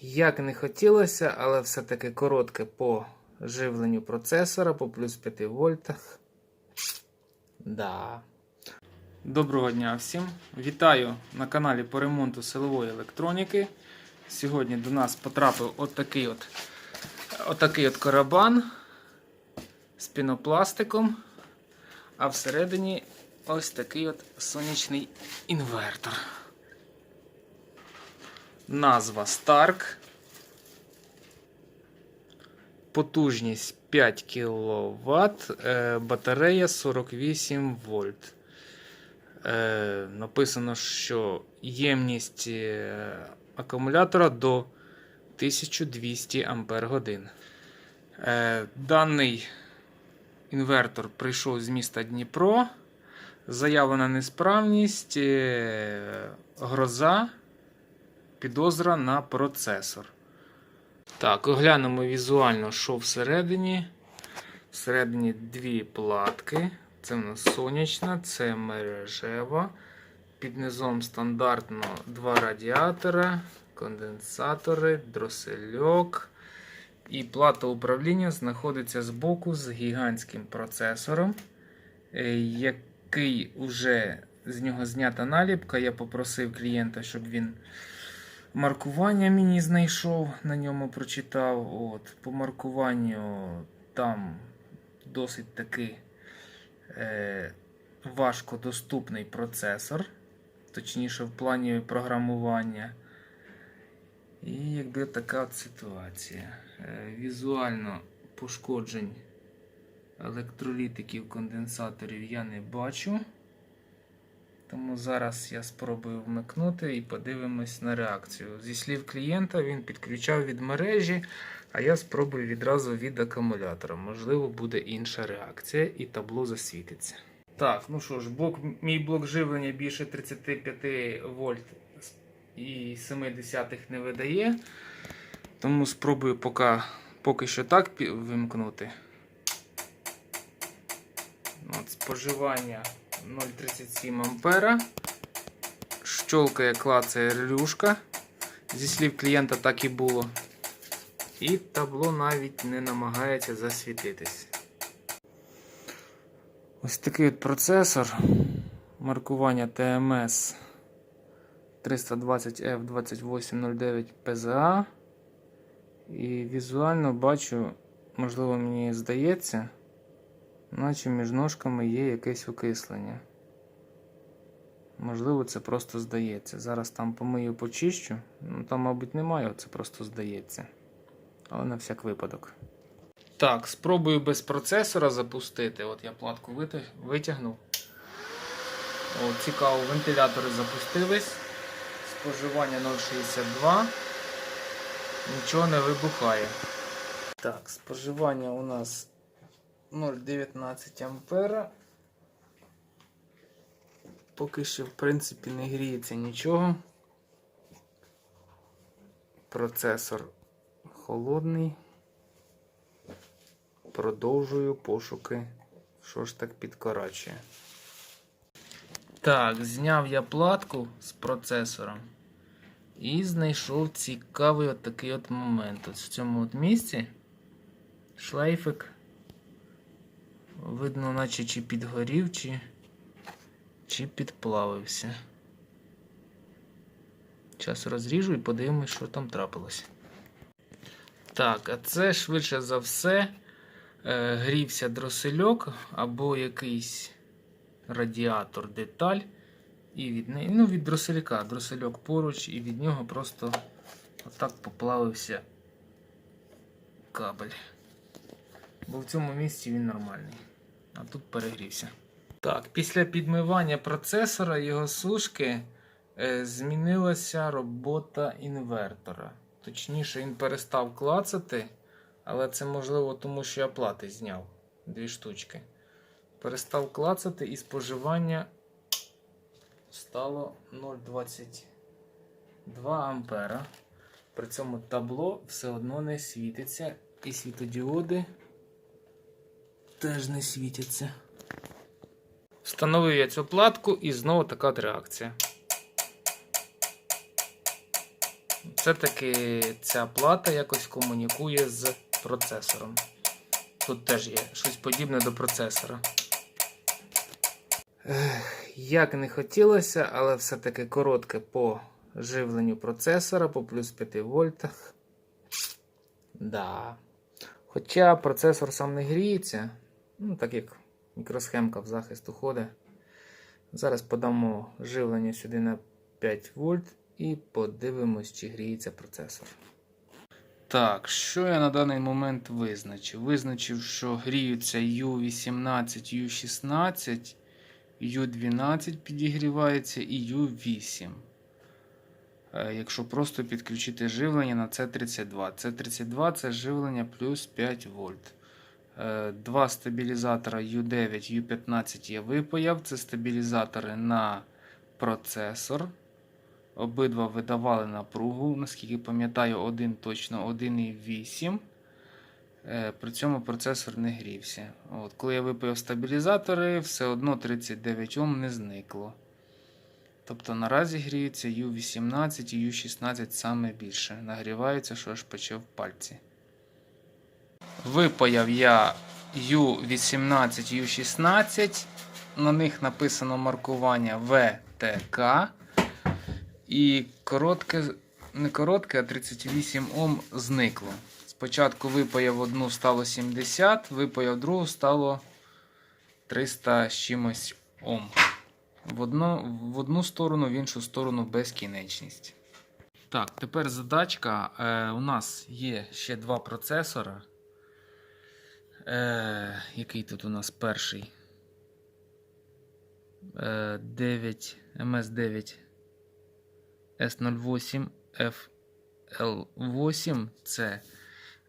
Як не хотілося, але все-таки коротке по живленню процесора по плюс 5 вольтах. Да. Доброго дня всім! Вітаю на каналі по ремонту силової електроніки. Сьогодні до нас потрапив отакий от, отакий от карабан з пінопластиком, а всередині ось такий от сонячний інвертор. Назва Stark. Потужність 5 кВт, е, батарея 48 вольт. Е, Написано, що ємність е, акумулятора до 1200 Ампер Даний інвертор прийшов з міста Дніпро. Заявлена несправність, гроза, підозра на процесор. Так, оглянемо візуально, що всередині. Всередині дві платки. Це в нас сонячна, це мережева. Під низом стандартно два радіатора, конденсатори, дросельок. І плата управління знаходиться збоку з гігантським процесором, е, який вже з нього знята наліпка. Я попросив клієнта, щоб він маркування мені знайшов, на ньому прочитав. От, По маркуванню там досить таки е, важкодоступний процесор, точніше, в плані програмування. І якби така ситуація. Е, візуально пошкоджень електролітиків конденсаторів я не бачу. Тому зараз я спробую вмикнути і подивимось на реакцію. Зі слів клієнта, він підключав від мережі, а я спробую відразу від акумулятора. Можливо, буде інша реакція і табло засвітиться. Так, ну що ж, блок, мій блок живлення більше 35 вольт і 70 не видає. Тому спробую поки, поки що так вимкнути. От, споживання 0,37 ампера. Щолкає клацає релюшка. Зі слів клієнта так і було. І табло навіть не намагається засвітитись. Ось такий от процесор. Маркування TMS 320F2809 PZA. І візуально бачу, можливо, мені здається, наче між ножками є якесь окислення. Можливо, це просто здається. Зараз там помию почищу. Ну там, мабуть, немає, це просто здається. Але на всяк випадок. Так, спробую без процесора запустити. От я платку витягнув. О, цікаво, вентилятори запустились. Споживання 0,62. Нічого не вибухає. Так, споживання у нас 0,19 ампера. Поки що, в принципі, не гріється нічого. Процесор холодний. Продовжую пошуки. Що ж так підкорачує. Так, зняв я платку з процесором. І знайшов цікавий от такий от момент. От в цьому от місці шлейфик. Видно, наче чи підгорів, чи, чи підплавився. Зараз розріжу і подивимось, що там трапилось. Так, а це швидше за все е, грівся дросельок або якийсь радіатор деталь. І від неї, ну, від дроселька, дросельок поруч, і від нього просто отак поплавився кабель. Бо в цьому місці він нормальний. А тут перегрівся. Так, після підмивання процесора його сушки е, змінилася робота інвертора. Точніше, він перестав клацати, але це можливо тому, що я плати зняв дві штучки. Перестав клацати і споживання стало 0,22 ампера. При цьому табло все одно не світиться, і світодіоди теж не світяться. Встановив я цю платку і знову така от реакція. все-таки ця плата якось комунікує з процесором. Тут теж є щось подібне до процесора. Ех, Як не хотілося, але все-таки коротке по живленню процесора по плюс 5 вольтах. Да. Хоча процесор сам не гріється, ну так як мікросхемка в захист уходить. Зараз подамо живлення сюди на 5 вольт і подивимось, чи гріється процесор. Так, що я на даний момент визначив? Визначив, що гріються U18, U16, U12 підігрівається і U8. Е, Якщо просто підключити живлення на C32. C32 це живлення плюс 5 вольт. Е, Два стабілізатора U9, U15 я випаяв. Це стабілізатори на процесор. Обидва видавали напругу, наскільки пам'ятаю, один точно 1,8. Е, При цьому процесор не грівся. От, коли я випаяв стабілізатори, все одно 39 Ом не зникло. Тобто наразі гріються U18 і U16 саме більше. Нагріваються, що аж почав пальці. Випаяв я U18 U16. На них написано маркування ВТК. І коротке, не коротке, а 38 Ом зникло. Спочатку випаяв одну стало 70, випаяв другу стало 300 з чимось Ом. В одну, в одну сторону, в іншу сторону безкінечність. Так, тепер задачка. Е, у нас є ще два процесора. Е, який тут у нас перший? Е, 9 MS9 S08 FL8 це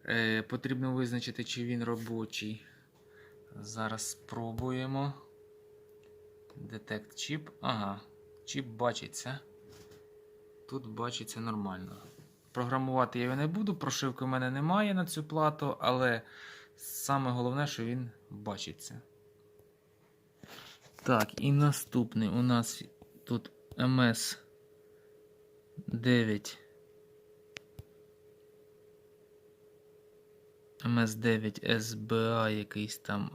е, потрібно визначити, чи він робочий. Зараз спробуємо. Detect чіп. Ага, чіп бачиться. Тут бачиться нормально. Програмувати я його не буду, прошивки в мене немає на цю плату, але саме головне, що він бачиться. Так, і наступний у нас тут MS 9. MS9 SBA якийсь там.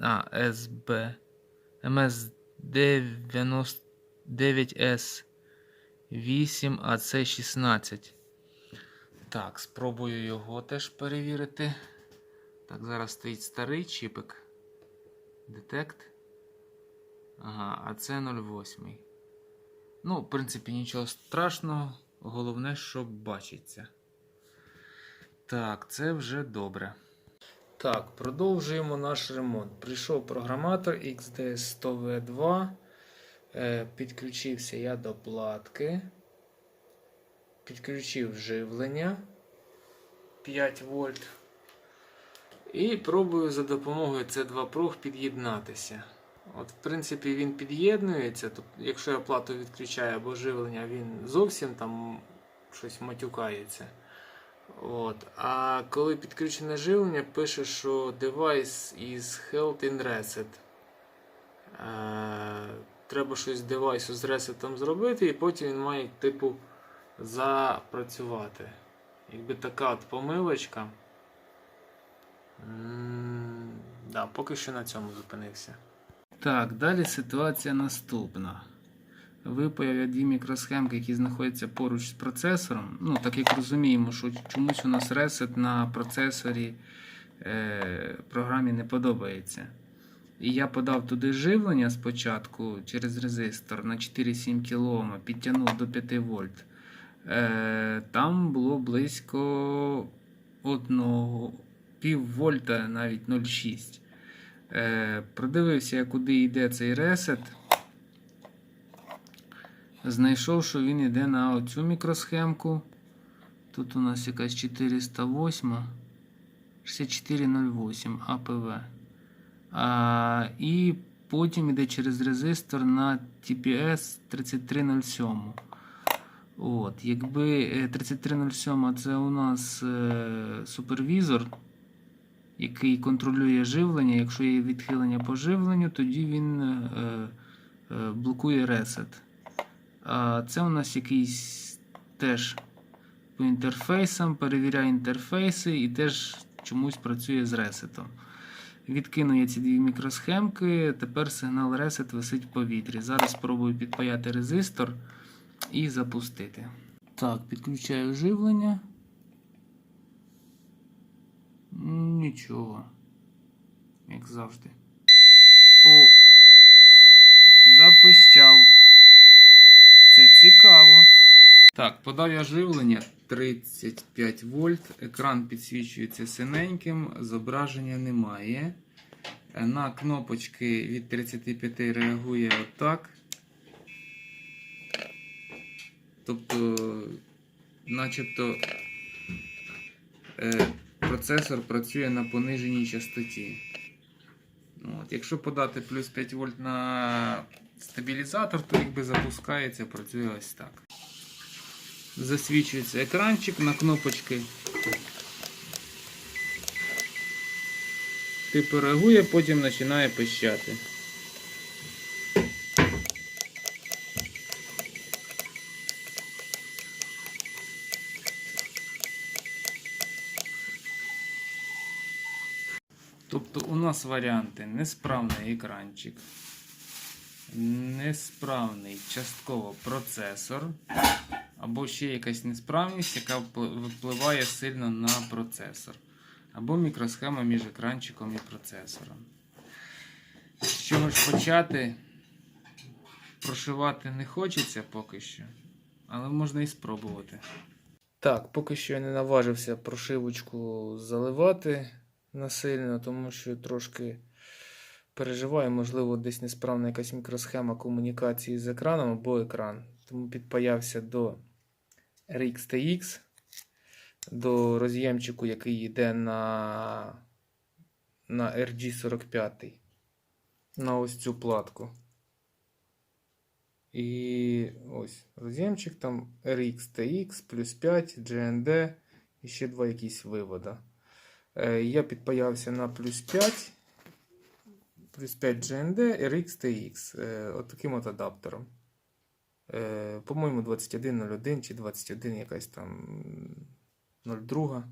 А, SB. MS99S 8, а це 16. Так, спробую його теж перевірити. Так, зараз стоїть старий чіпик. Детект. Ага, а це 08. Ну, в принципі, нічого страшного. Головне, що бачиться. Так, це вже добре. Так, продовжуємо наш ремонт. Прийшов програматор XD100V2. Е, Підключився я до платки. Підключив живлення 5 вольт. І пробую за допомогою C2 Pro під'єднатися. От, В принципі, він під'єднується. Тобто, якщо я плату відключаю або живлення, він зовсім там щось матюкається. От. А коли підключене живлення, пише, що device is held in reset. Е, треба щось девайсу з ресетом зробити, і потім він має типу запрацювати. Якби така от помилочка. М, Да, поки що на цьому зупинився. Так, далі ситуація наступна. Випаяв я мікросхемки, які знаходяться поруч з процесором. Ну, так як розуміємо, що чомусь у нас ресет на процесорі е, програмі не подобається. І я подав туди живлення спочатку через резистор на 4,7 кОм, підтягнув до 5 вольт. Е, там було близько 1 пів вольта, навіть 0,6. Е, продивився, куди йде цей ресет. Знайшов, що він йде на оцю мікросхемку. Тут у нас якась 408 6408 АПВ. А, і потім йде через резистор на TPS 3307. От, Якби е, 3307 це у нас е, супервізор, який контролює живлення. Якщо є відхилення по живленню, тоді він е, е, блокує ресет. А це у нас якийсь теж по інтерфейсам, перевіряє інтерфейси і теж чомусь працює з ресетом. Відкину я ці дві мікросхемки, тепер сигнал ресет висить в повітрі. Зараз спробую підпаяти резистор і запустити. Так, підключаю живлення. Нічого. Як завжди. О! Запищав. Це цікаво. Так, подав живлення 35 вольт. Екран підсвічується синеньким, зображення немає. На кнопочки від 35 реагує отак. Тобто, начебто, е, процесор працює на пониженій частоті. Ну, От, якщо подати плюс 5 вольт на стабілізатор, то якби запускається, працює ось так. Засвічується екранчик на кнопочки. Типу реагує, потім починає пищати. Тобто у нас варіанти несправний екранчик, несправний частково процесор, або ще якась несправність, яка впливає сильно на процесор, або мікросхема між екранчиком і процесором. З чого ж почати? Прошивати не хочеться поки що, але можна і спробувати. Так, поки що я не наважився прошивочку заливати насильно, тому що трошки переживаю, можливо, десь несправна якась мікросхема комунікації з екраном або екран. Тому підпаявся до RX TX, до роз'ємчику, який йде на, на RG45, на ось цю платку. І ось роз'ємчик там RX TX плюс 5, GND і ще два якісь вивода. Е, Я підпаявся на плюс 5, плюс 5 GND, RX TX. е, От таким от адаптером. Е, По-моєму, 2101 чи 21 якась там 02.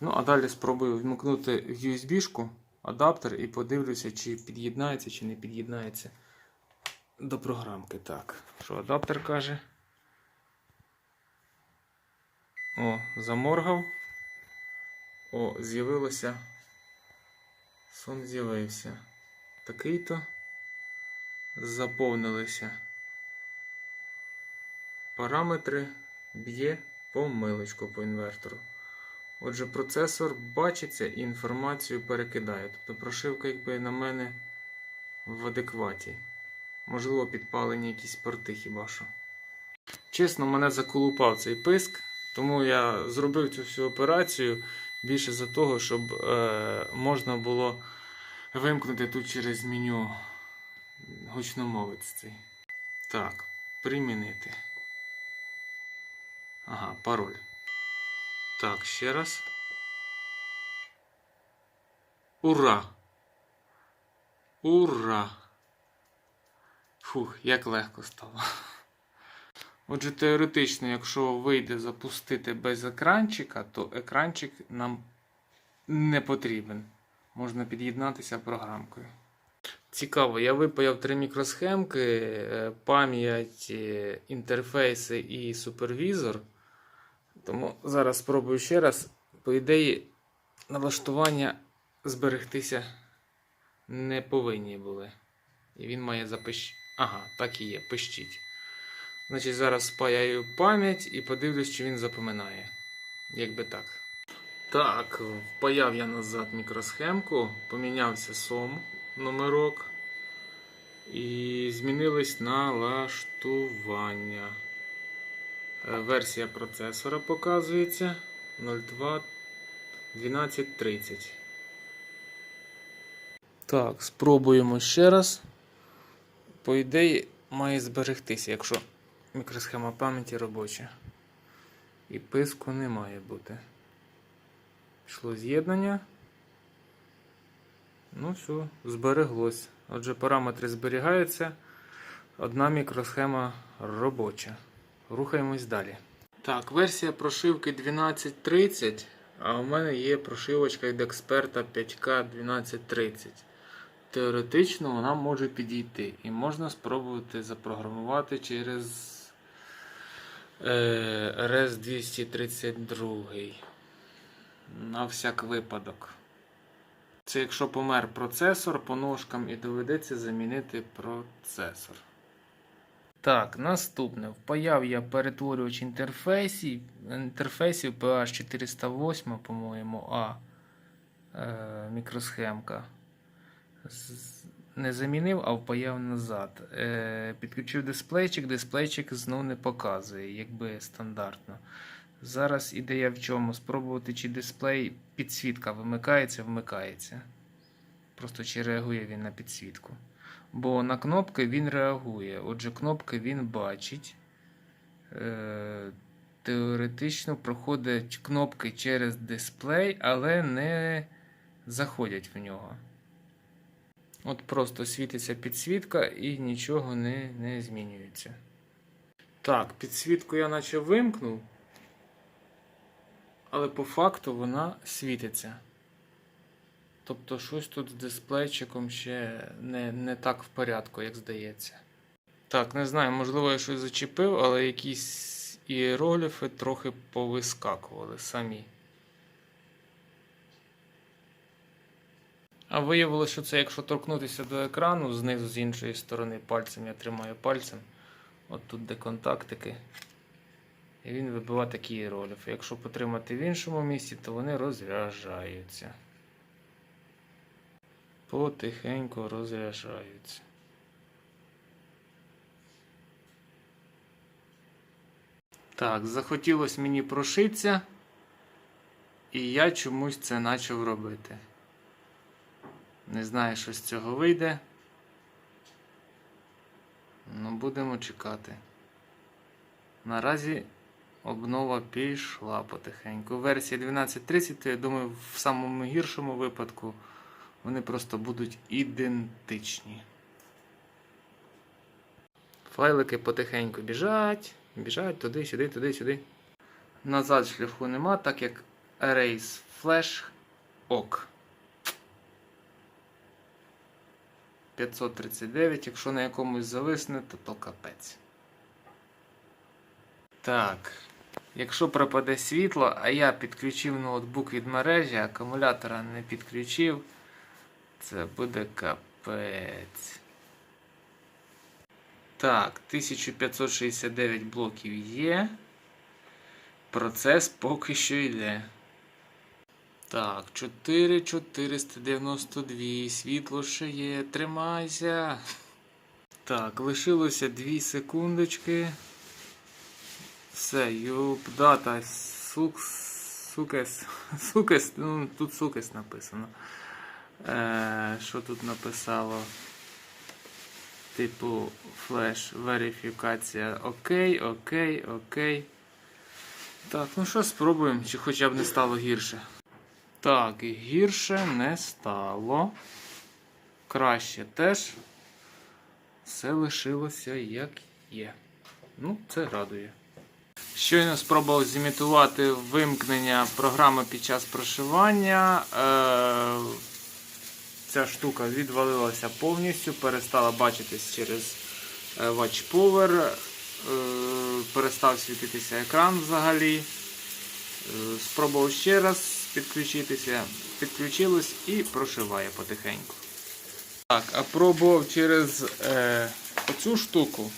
Ну, а далі спробую вмикнути в USB-шку адаптер і подивлюся, чи під'єднається, чи не під'єднається до програмки. Так, що адаптер каже? О, заморгав. О, з'явилося. Сон з'явився. Такий-то. Заповнилися. Параметри б'є помилочку по інвертору. Отже, процесор бачиться і інформацію перекидає. Тобто прошивка, якби на мене в адекваті. Можливо, підпалені якісь порти хіба що. Чесно, мене заколупав цей писк, тому я зробив цю всю операцію більше за того, щоб е, можна було вимкнути тут через меню гучномовець цей. Так, примінити. Ага, пароль. Так, ще раз. Ура! Ура! Фух, як легко стало. Отже, теоретично, якщо вийде запустити без екранчика, то екранчик нам не потрібен. Можна під'єднатися програмкою. Цікаво, я випаяв три мікросхемки, е, пам'ять, е, інтерфейси і супервізор. Тому зараз спробую ще раз. По ідеї, налаштування зберегтися не повинні були. І він має запищ... Ага, так і є, пищить. Значить, зараз спаяю пам'ять і подивлюсь, чи він запоминає. Якби так. Так, впаяв я назад мікросхемку, помінявся сом номерок. І змінились налаштування. Е, Версія процесора показується 02 1230. Так, спробуємо ще раз. По ідеї, має зберегтися, якщо мікросхема пам'яті робоча. І писку не має бути. Пішло з'єднання. Ну все, збереглось. Отже, параметри зберігаються. Одна мікросхема робоча. Рухаємось далі. Так, версія прошивки 1230, а у мене є прошивочка від експерта 5К 1230. Теоретично вона може підійти і можна спробувати запрограмувати через е, RS 232 на всяк випадок. Це якщо помер процесор по ножкам і доведеться замінити процесор. Так, наступне. Впаяв я перетворювач інтерфейсів, інтерфейсів PH408, по-моєму, А е, мікросхемка. Не замінив, а впаяв назад. Е, підключив дисплейчик, дисплейчик знову не показує, якби стандартно. Зараз ідея в чому? Спробувати, чи дисплей підсвітка вимикається, вмикається. Просто чи реагує він на підсвітку. Бо на кнопки він реагує. Отже, кнопки він бачить. Е, теоретично проходять кнопки через дисплей, але не заходять в нього. От просто світиться підсвітка і нічого не, не змінюється. Так, підсвітку я наче вимкнув, але по факту вона світиться. Тобто щось тут з дисплейчиком ще не, не так в порядку, як здається. Так, не знаю, можливо, я щось зачепив, але якісь іерогліфи трохи повискакували самі. А виявилося, що це якщо торкнутися до екрану знизу з іншої сторони пальцем, я тримаю пальцем. От тут де контактики. І він вибиває такі іерогліфи. Якщо потримати в іншому місці, то вони розряджаються. Потихеньку розряджаються. Так, захотілося мені прошитися, і я чомусь це почав робити. Не знаю, що з цього вийде. Ну, будемо чекати. Наразі обнова пішла потихеньку. Версія 12.30, то я думаю, в самому гіршому випадку вони просто будуть ідентичні. Файлики потихеньку біжать, біжать туди, сюди, туди, сюди. Назад шляху нема, так як Erase Flash ок. 539, якщо на якомусь зависне, то то капець. Так. Якщо пропаде світло, а я підключив ноутбук від мережі, акумулятора не підключив, це буде капець. Так, 1569 блоків є. Процес поки що йде. Так, 4492. Світло ще є. Тримайся. Так, лишилося 2 секундочки. Все, юп, дата. Сук, сукес. Сукес. Ну, тут сукес написано. Е, що тут написало? Типу флеш верифікація. Окей, окей, окей. Так, ну що, спробуємо, чи хоча б не стало гірше. Так, гірше не стало. Краще теж. Все лишилося як є. Ну, це радує. Щойно спробував зімітувати вимкнення програми під час прошивання. Е, ця штука відвалилася повністю, перестала бачитись через Power, е, перестав світитися екран взагалі. Е, Спробував ще раз підключитися, підключилось і прошиває потихеньку. Так, а пробував через е, оцю штуку,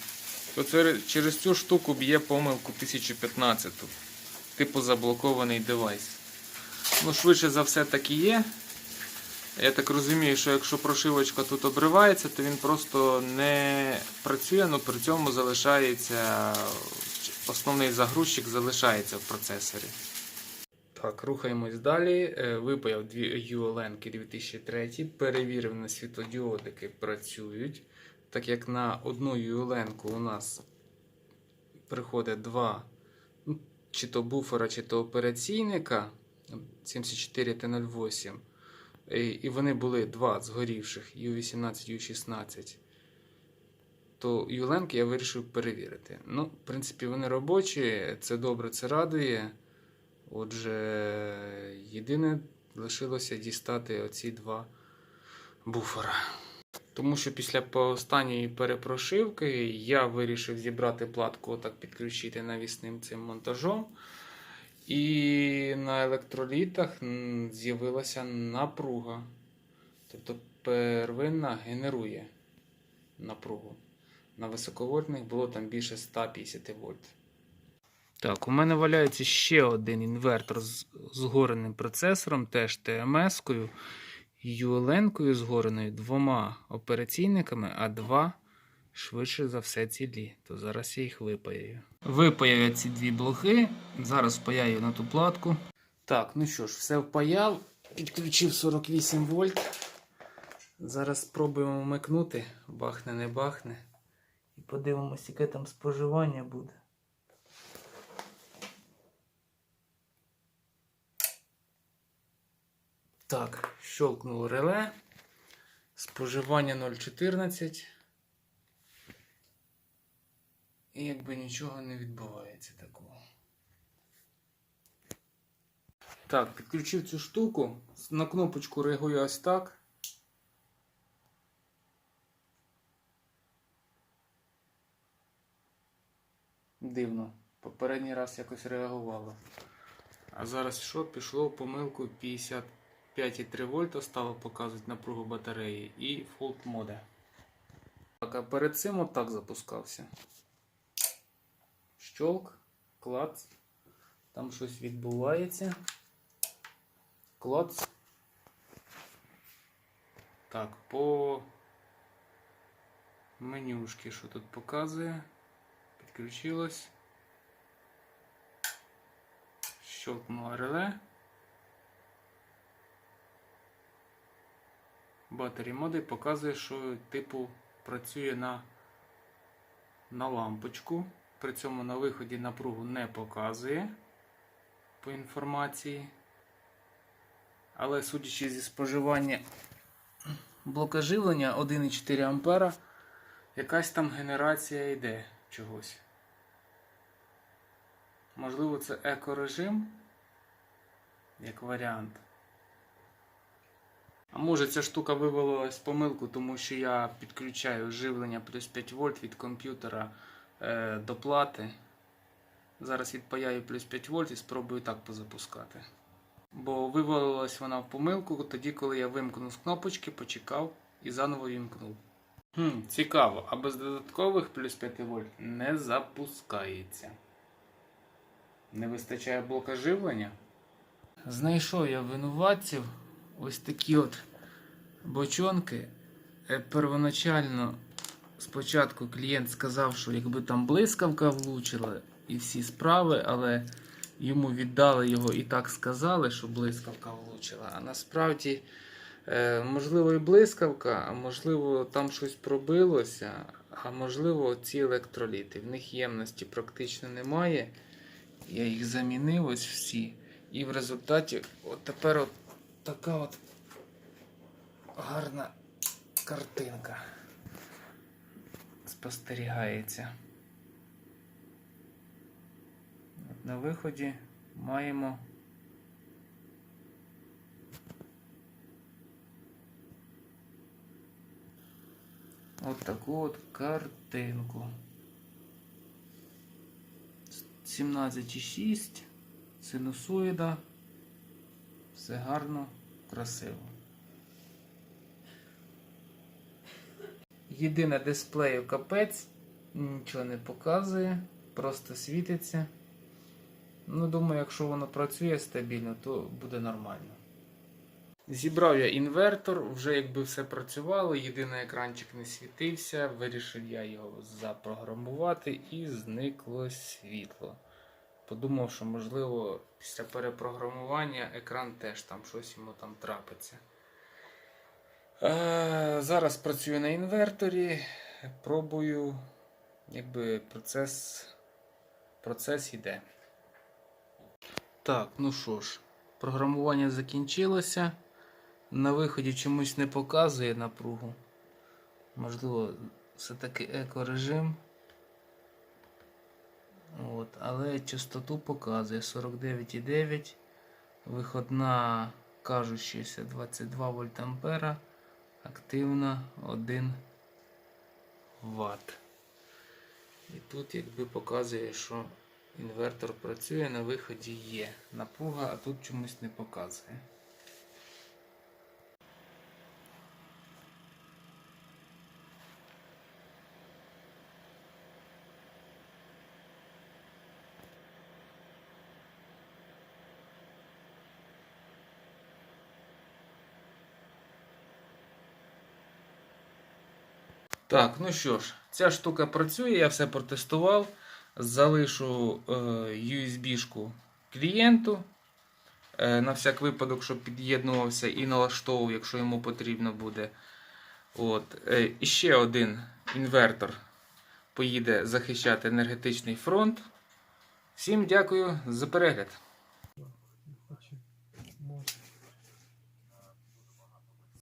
то через цю штуку б'є помилку 1015. Типу заблокований девайс. Ну, швидше за все так і є. Я так розумію, що якщо прошивочка тут обривається, то він просто не працює, але при цьому залишається основний загрузчик залишається в процесорі. Так, рухаємось далі. Е, Випаяв дві ULN 2003, перевірив на світлодіодики працюють. Так як на одну ULN у нас приходить два ну, чи то буфера, чи то операційника 74 T08. І і вони були два згорівших U18, U16. то юленки я вирішив перевірити. Ну, в принципі, вони робочі, це добре, це радує. Отже, єдине лишилося дістати оці два буфера. Тому що після останньої перепрошивки я вирішив зібрати платку, отак підключити навісним цим монтажом. І на електролітах з'явилася напруга. Тобто первинна генерує напругу. На високовольтних було там більше 150 вольт. Так, у мене валяється ще один інвертор з згореним процесором, теж ТМС-кою, ULN-кою згореною, двома операційниками, а два швидше за все цілі. То зараз я їх випаяю. Випаяю я ці дві блоки. Зараз впаяю на ту платку. Так, ну що ж, все впаяв. Підключив 48 вольт. Зараз спробуємо вмикнути. Бахне, не бахне. І подивимось, яке там споживання буде. Так, щелкнуло реле. Споживання 0,14. І якби нічого не відбувається такого. Так, підключив цю штуку. На кнопочку реагую ось так. Дивно. Попередній раз якось реагувало. А зараз що? Пішло в помилку 55,3 вольта стало показувати напругу батареї і Fault Mode. Так, а перед цим отак запускався. Щолк, клац. Там щось відбувається. Клац. Так, по менюшки, що тут показує. Підключилось. Щелкнуло реле. Батарі моди показує, що типу працює на, на лампочку. При цьому на виході напругу не показує по інформації. Але судячи зі споживання блока живлення 1,4 А, якась там генерація йде чогось. Можливо, це екорежим як варіант. А може ця штука вивалилась в помилку, тому що я підключаю живлення плюс 5 вольт від комп'ютера е, до плати. Зараз відпаяю плюс 5 вольт і спробую так позапускати. Бо вивалилась вона в помилку тоді, коли я вимкнув з кнопочки, почекав і заново вімкнув. Хм, цікаво, а без додаткових плюс 5 вольт не запускається. Не вистачає блока живлення. Знайшов я винуватців. Ось такі от бочонки. Е, Первоначально спочатку клієнт сказав, що якби там блискавка влучила і всі справи, але йому віддали його і так сказали, що блискавка влучила. А насправді, е, можливо, і блискавка, а можливо, там щось пробилося, а можливо, ці електроліти. В них ємності практично немає. Я їх замінив ось всі. І в результаті от тепер от така от гарна картинка спостерігається. На виході маємо от таку от картинку. 17,6 синусоїда. Все гарно, красиво. Єдине дисплею капець, нічого не показує, просто світиться. Ну, думаю, якщо воно працює стабільно, то буде нормально. Зібрав я інвертор, вже якби все працювало, єдиний екранчик не світився, вирішив я його запрограмувати і зникло світло. Подумав, що можливо після перепрограмування екран теж там щось йому там трапиться. Е, зараз працюю на інверторі, пробую, якби процес, процес йде. Так, ну що ж, програмування закінчилося. На виході чомусь не показує напругу. Можливо, все-таки екорежим. От, але частоту показує 49,9. Виходна кажущася 22 вольт. Активна 1 Вт. І тут якби показує, що інвертор працює, на виході є напруга, а тут чомусь не показує. Так, ну що ж, ця штука працює, я все протестував. Залишу е, USB-шку клієнту. Е, на всяк випадок, щоб під'єднувався і налаштовував, якщо йому потрібно буде. От. Е, ще один інвертор поїде захищати енергетичний фронт. Всім дякую за перегляд.